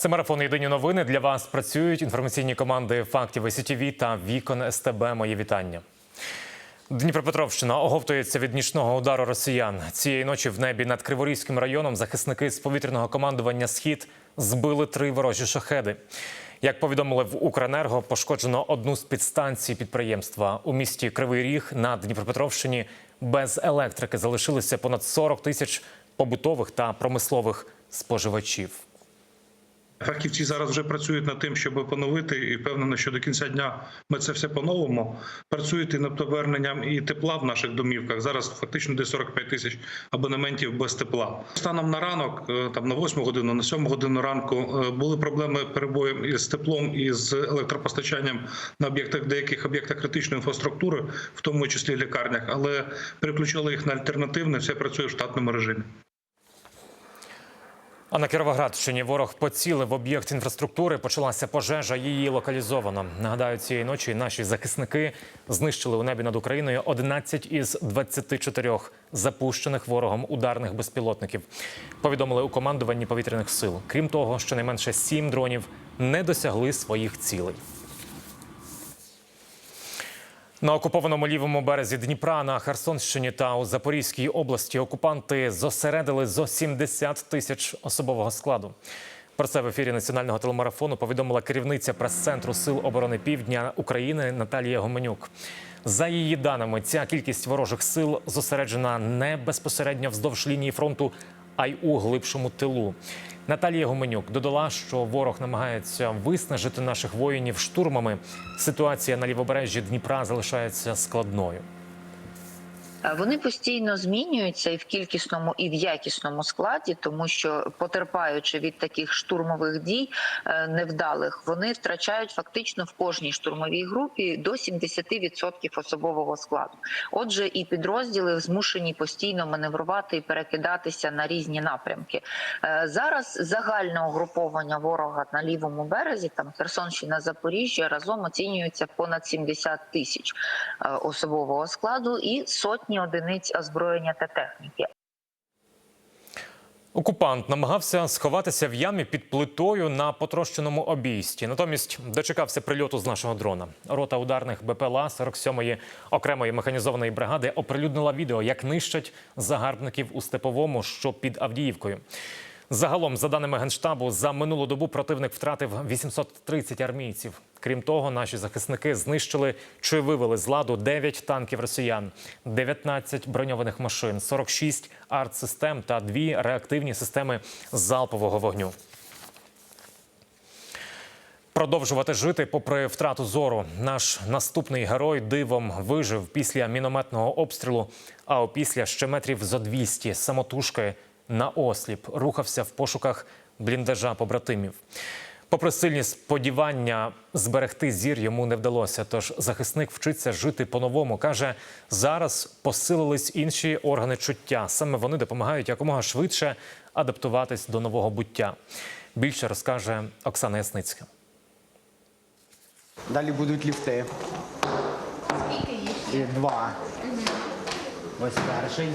Це марафон Єдині новини. Для вас працюють інформаційні команди фактів СІТВ та Вікон СТБ. Мої вітання. Дніпропетровщина оговтується від нічного удару росіян. Цієї ночі в небі над Криворізьким районом захисники з повітряного командування Схід збили три ворожі шахеди. Як повідомили в Укренерго, пошкоджено одну з підстанцій підприємства у місті Кривий Ріг на Дніпропетровщині. Без електрики залишилися понад 40 тисяч побутових та промислових споживачів. Фахівці зараз вже працюють над тим, щоб поновити, і впевнено, що до кінця дня ми це все поновимо. Працюють і над поверненням і тепла в наших домівках. Зараз фактично десь 45 тисяч абонементів без тепла. Станом на ранок, е, там на 8 годину, на 7 годину ранку е, були проблеми перебоєм із теплом і з електропостачанням на об'єктах деяких об'єктах критичної інфраструктури, в тому числі лікарнях, але переключили їх на альтернативне. Все працює в штатному режимі. А на Кіровоградщині ворог поцілив об'єкт інфраструктури. Почалася пожежа. Її локалізовано. Нагадаю, цієї ночі наші захисники знищили у небі над Україною 11 із 24 запущених ворогом ударних безпілотників. Повідомили у командуванні повітряних сил. Крім того, щонайменше сім дронів не досягли своїх цілей. На окупованому лівому березі Дніпра на Херсонщині та у Запорізькій області окупанти зосередили зо 70 тисяч особового складу. Про це в ефірі національного телемарафону повідомила керівниця прес-центру Сил оборони Півдня України Наталія Гоменюк. За її даними, ця кількість ворожих сил зосереджена не безпосередньо вздовж лінії фронту, а й у глибшому тилу. Наталія Гуменюк додала, що ворог намагається виснажити наших воїнів штурмами. Ситуація на лівобережжі Дніпра залишається складною. Вони постійно змінюються і в кількісному, і в якісному складі, тому що потерпаючи від таких штурмових дій е, невдалих, вони втрачають фактично в кожній штурмовій групі до 70% особового складу. Отже, і підрозділи змушені постійно маневрувати і перекидатися на різні напрямки. Е, Зараз загальне угруповання ворога на лівому березі, там Херсонщина, Запоріжжя, разом оцінюється понад 70 тисяч е, особового складу і сотні одиниць озброєння та техніки. Окупант намагався сховатися в ямі під плитою на потрощеному обійсті. Натомість дочекався прильоту з нашого дрона. Рота ударних БПЛА 47-ї окремої механізованої бригади оприлюднила відео, як нищать загарбників у степовому, що під Авдіївкою. Загалом, за даними генштабу, за минулу добу противник втратив 830 армійців. Крім того, наші захисники знищили чи вивели з ладу 9 танків росіян, 19 броньованих машин, 46 артсистем та дві реактивні системи залпового вогню. Продовжувати жити попри втрату зору. Наш наступний герой дивом вижив після мінометного обстрілу. А опісля ще метрів зо 200 самотужки на осліп рухався в пошуках бліндажа побратимів. Попри сильні сподівання зберегти зір йому не вдалося. Тож захисник вчиться жити по-новому. каже, зараз посилились інші органи чуття. Саме вони допомагають якомога швидше адаптуватись до нового буття. Більше розкаже Оксана Ясницька. Далі будуть ліфти. Скільки їх? І два. Ось перший.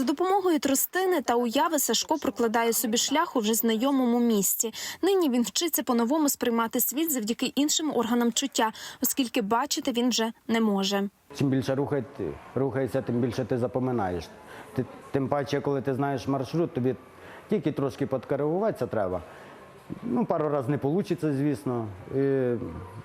За допомогою тростини та уяви Сашко прокладає собі шлях у вже знайомому місці. Нині він вчиться по-новому сприймати світ завдяки іншим органам чуття, оскільки бачити він вже не може. Чим більше рухай- рухаєшся, тим більше ти запоминаєш. Ти, тим паче, коли ти знаєш маршрут, тобі тільки трошки підкоригуватися треба. Ну, пару разів не вийде, звісно. І,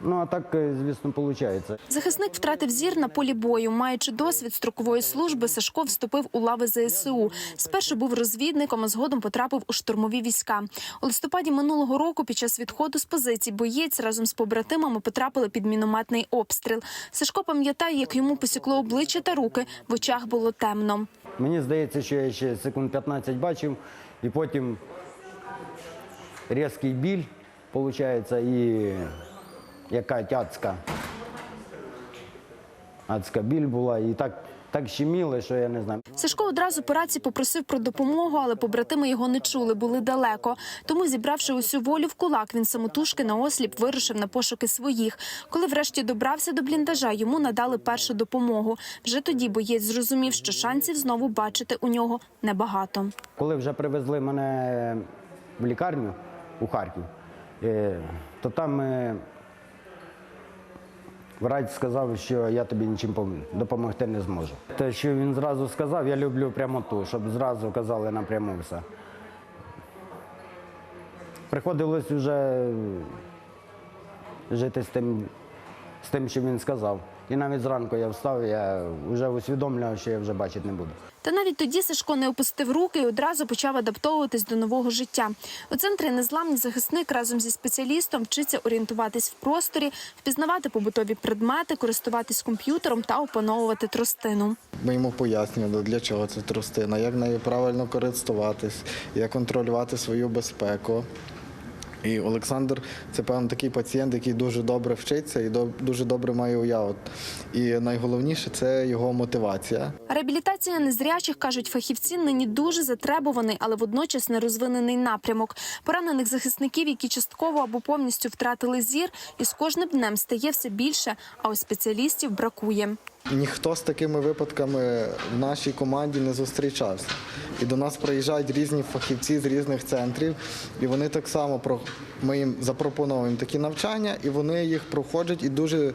ну, а так, е, звісно, виходить. Захисник втратив зір на полі бою. Маючи досвід строкової служби, Сашко вступив у лави ЗСУ. Спершу був розвідником, а згодом потрапив у штурмові війська. У листопаді минулого року, під час відходу з позицій, боєць разом з побратимами потрапили під мінометний обстріл. Сашко пам'ятає, як йому посікло обличчя та руки. В очах було темно. Мені здається, що я ще секунд 15 бачив, і потім різкий біль, виходить, і яка тяцька. Адська біль була, і так, так щеміло, що я не знаю. Сашко одразу по раці попросив про допомогу, але побратими його не чули, були далеко. Тому, зібравши усю волю в кулак, він самотужки на осліп вирушив на пошуки своїх. Коли врешті добрався до бліндажа, йому надали першу допомогу. Вже тоді боєць зрозумів, що шансів знову бачити у нього небагато. Коли вже привезли мене в лікарню, у Харків. Е, То там е, врач сказав, що я тобі нічим допомогти не зможу. Те, що він зразу сказав, я люблю прямоту, щоб зразу казали напряму все. Приходилось вже жити з тим, з тим, що він сказав. І навіть зранку я встав, я вже усвідомлював, що я вже бачити не буду. Та навіть тоді Сашко не опустив руки і одразу почав адаптовуватись до нового життя. У центрі незламний захисник разом зі спеціалістом вчиться орієнтуватись в просторі, впізнавати побутові предмети, користуватись комп'ютером та опановувати тростину. Ми йому пояснювали, для чого це тростина, як нею правильно користуватись, як контролювати свою безпеку. І Олександр це певно такий пацієнт, який дуже добре вчиться і дуже добре має уяву. І найголовніше це його мотивація. Реабілітація незрячих, кажуть фахівці, нині дуже затребуваний, але водночас нерозвинений напрямок. Поранених захисників, які частково або повністю втратили зір, і з кожним днем стає все більше, а ось спеціалістів бракує. Ніхто з такими випадками в нашій команді не зустрічався. І до нас приїжджають різні фахівці з різних центрів, і вони так само ми їм запропонуємо такі навчання, і вони їх проходять і дуже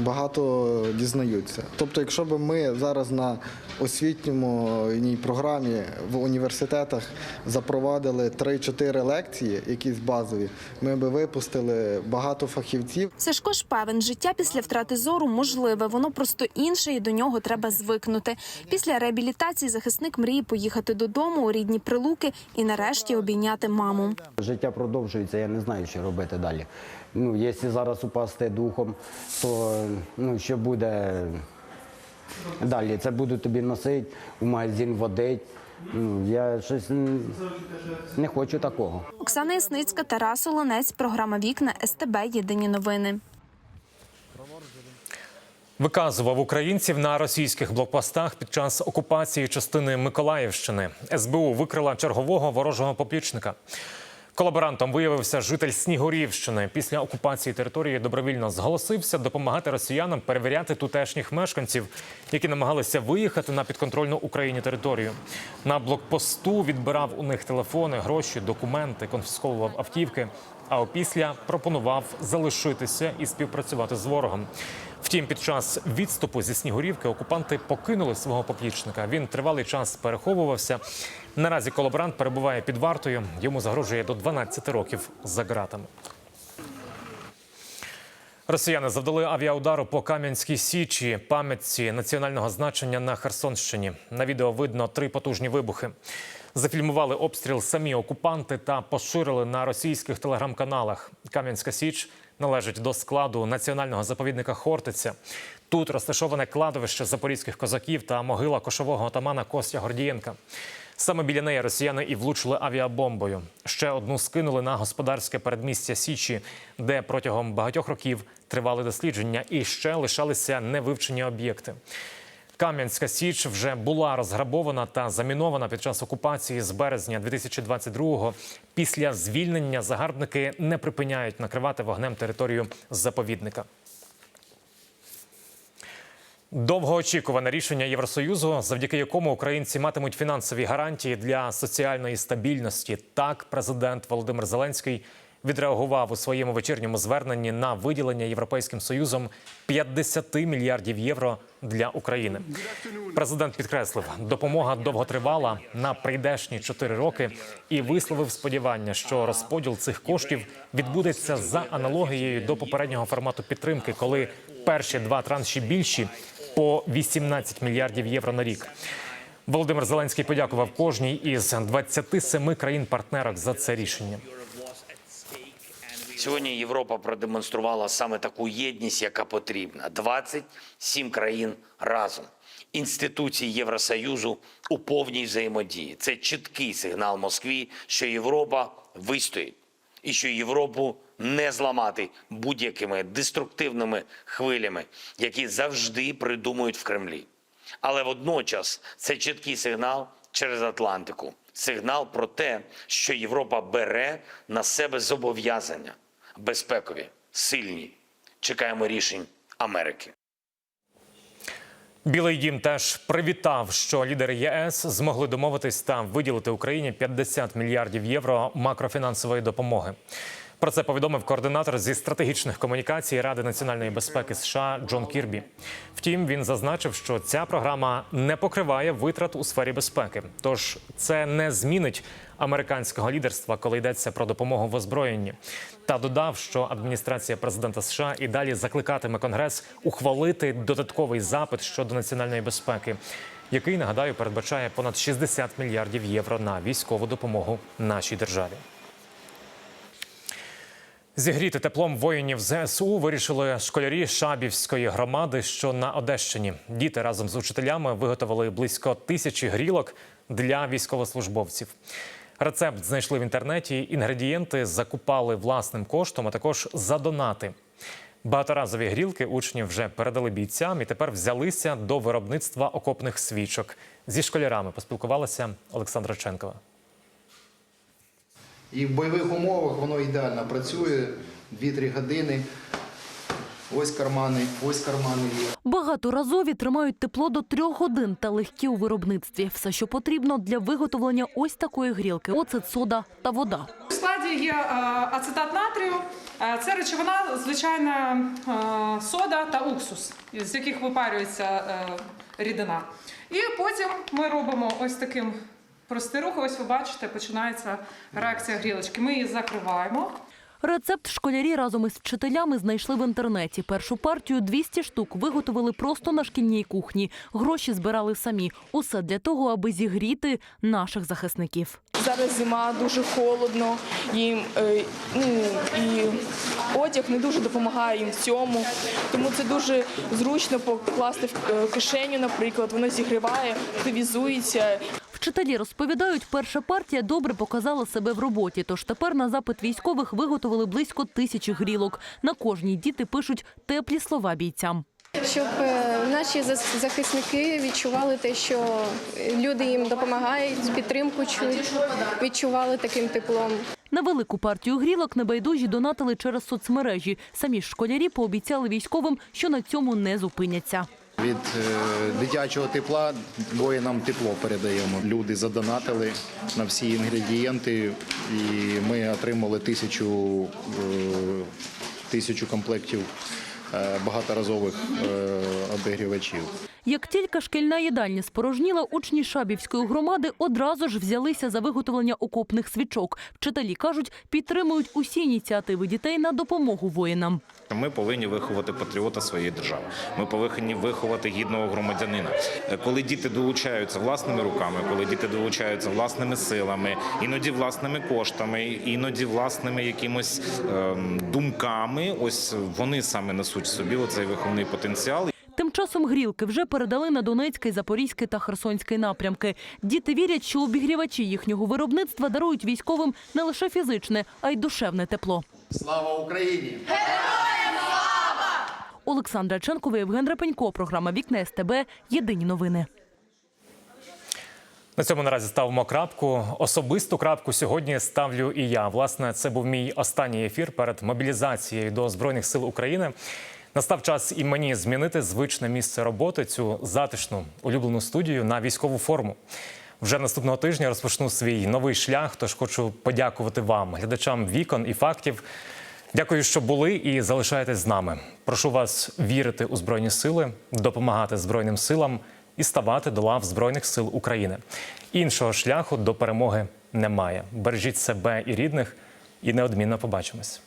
багато дізнаються. Тобто, якщо б ми зараз на освітньому програмі в університетах запровадили 3-4 лекції, якісь базові, ми б випустили багато фахівців. Сашко ж певен, життя після втрати зору можливе, воно просто інше, і до нього треба звикнути. Після реабілітації захисник мріє поїхати додому у рідні прилуки і нарешті обійняти маму. Життя продовжується, я не знаю, що робити далі. Ну, якщо зараз упасти духом, то ну, що буде далі? Це буду тобі носити, в магазин водить. Ну, я щось не хочу такого. Оксана Ясницька, Тарас Олонець, програма Вікна СТБ. Єдині новини. Виказував українців на російських блокпостах під час окупації частини Миколаївщини. СБУ викрила чергового ворожого поплічника. Колаборантом виявився житель Снігурівщини. Після окупації території добровільно зголосився допомагати росіянам перевіряти тутешніх мешканців, які намагалися виїхати на підконтрольну Україні територію. На блокпосту відбирав у них телефони, гроші, документи, конфісковував автівки. А опісля пропонував залишитися і співпрацювати з ворогом. Втім, під час відступу зі Снігурівки окупанти покинули свого поплічника. Він тривалий час переховувався. Наразі колаборант перебуває під вартою. Йому загрожує до 12 років за ґратами. Росіяни завдали авіаудару по Кам'янській Січі, пам'ятці національного значення на Херсонщині. На відео видно три потужні вибухи. Зафільмували обстріл самі окупанти та поширили на російських телеграм-каналах. Кам'янська Січ належить до складу національного заповідника Хортиця. Тут розташоване кладовище запорізьких козаків та могила кошового отамана Костя Гордієнка. Саме біля неї росіяни і влучили авіабомбою. Ще одну скинули на господарське передмістя Січі, де протягом багатьох років тривали дослідження і ще лишалися невивчені об'єкти. Кам'янська Січ вже була розграбована та замінована під час окупації з березня 2022-го. Після звільнення загарбники не припиняють накривати вогнем територію заповідника. Довгоочікуване рішення Євросоюзу, завдяки якому українці матимуть фінансові гарантії для соціальної стабільності. Так, президент Володимир Зеленський відреагував у своєму вечірньому зверненні на виділення Європейським Союзом 50 мільярдів євро для України. Президент підкреслив, допомога довготривала на прийдешні 4 роки і висловив сподівання, що розподіл цих коштів відбудеться за аналогією до попереднього формату підтримки, коли перші два транші більші по 18 мільярдів євро на рік. Володимир Зеленський подякував кожній із 27 країн-партнерок за це рішення. Сьогодні Європа продемонструвала саме таку єдність, яка потрібна. 27 країн разом. Інституції Євросоюзу у повній взаємодії. Це чіткий сигнал Москві, що Європа вистоїть і що Європу не зламати будь-якими деструктивними хвилями, які завжди придумують в Кремлі. Але водночас це чіткий сигнал через Атлантику. Сигнал про те, що Європа бере на себе зобов'язання безпекові, сильні. Чекаємо рішень Америки. Білий дім теж привітав, що лідери ЄС змогли домовитись та виділити Україні 50 мільярдів євро макрофінансової допомоги. Про це повідомив координатор зі стратегічних комунікацій Ради національної безпеки США Джон Кірбі. Втім, він зазначив, що ця програма не покриває витрат у сфері безпеки. Тож це не змінить американського лідерства, коли йдеться про допомогу в озброєнні. Та додав, що адміністрація президента США і далі закликатиме Конгрес ухвалити додатковий запит щодо національної безпеки, який нагадаю передбачає понад 60 мільярдів євро на військову допомогу нашій державі. Зігріти теплом воїнів ЗСУ вирішили школярі Шабівської громади, що на Одещині. Діти разом з учителями виготовили близько тисячі грілок для військовослужбовців. Рецепт знайшли в інтернеті. Інгредієнти закупали власним коштом, а також за донати. Багаторазові грілки учні вже передали бійцям і тепер взялися до виробництва окопних свічок. Зі школярами поспілкувалася Олександра Ченкова. І в бойових умовах воно ідеально працює 2-3 години. Ось кармани, ось кармани є. Багаторазові тримають тепло до трьох годин та легкі у виробництві. Все, що потрібно для виготовлення ось такої грілки: оцет, сода та вода. У складі є е, ацетат натрію. Е, Це речовина, звичайна е, сода та уксус, з яких випарюється рідина. І потім ми робимо ось таким простий рух. Ось ви бачите, починається реакція грілочки. Ми її закриваємо. Рецепт школярі разом із вчителями знайшли в інтернеті. Першу партію 200 штук виготовили просто на шкільній кухні. Гроші збирали самі. Усе для того, аби зігріти наших захисників. Зараз зима дуже холодно, їм е, ну і одяг не дуже допомагає їм в цьому. Тому це дуже зручно покласти в е, кишеню, наприклад, воно зігріває, активізується. Вчителі розповідають, перша партія добре показала себе в роботі. Тож тепер на запит військових виготовили близько тисячі грілок. На кожній діти пишуть теплі слова бійцям. щоб е, наші захисники відчували те, що люди їм допомагають, підтримку чують, відчували таким теплом. На велику партію грілок небайдужі донатили через соцмережі. Самі ж школярі пообіцяли військовим, що на цьому не зупиняться. Від е, дитячого тепла воїнам тепло передаємо. Люди задонатили на всі інгредієнти, і ми отримали тисячу, е, тисячу комплектів е, багаторазових обігрівачів. Як тільки шкільна їдальня спорожніла, учні Шабівської громади одразу ж взялися за виготовлення окопних свічок. Вчителі кажуть, підтримують усі ініціативи дітей на допомогу воїнам. Ми повинні виховати патріота своєї держави. Ми повинні виховати гідного громадянина. Коли діти долучаються власними руками, коли діти долучаються власними силами, іноді власними коштами, іноді власними якимось ем, думками, ось вони саме несуть в собі оцей виховний потенціал. Тим часом грілки вже передали на Донецький, Запорізький та Херсонський напрямки. Діти вірять, що обігрівачі їхнього виробництва дарують військовим не лише фізичне, а й душевне тепло. Слава Україні! Олександра Ченкова, Євген Репенько. Програма Вікна СТБ. Єдині новини. На цьому наразі ставимо крапку. Особисту крапку сьогодні ставлю і я. Власне, це був мій останній ефір перед мобілізацією до збройних сил України. Настав час і мені змінити звичне місце роботи, цю затишну улюблену студію на військову форму. Вже наступного тижня розпочну свій новий шлях. Тож хочу подякувати вам, глядачам вікон і фактів. Дякую, що були і залишаєтесь з нами. Прошу вас вірити у збройні сили, допомагати збройним силам і ставати до лав збройних сил України. Іншого шляху до перемоги немає. Бережіть себе і рідних, і неодмінно побачимось.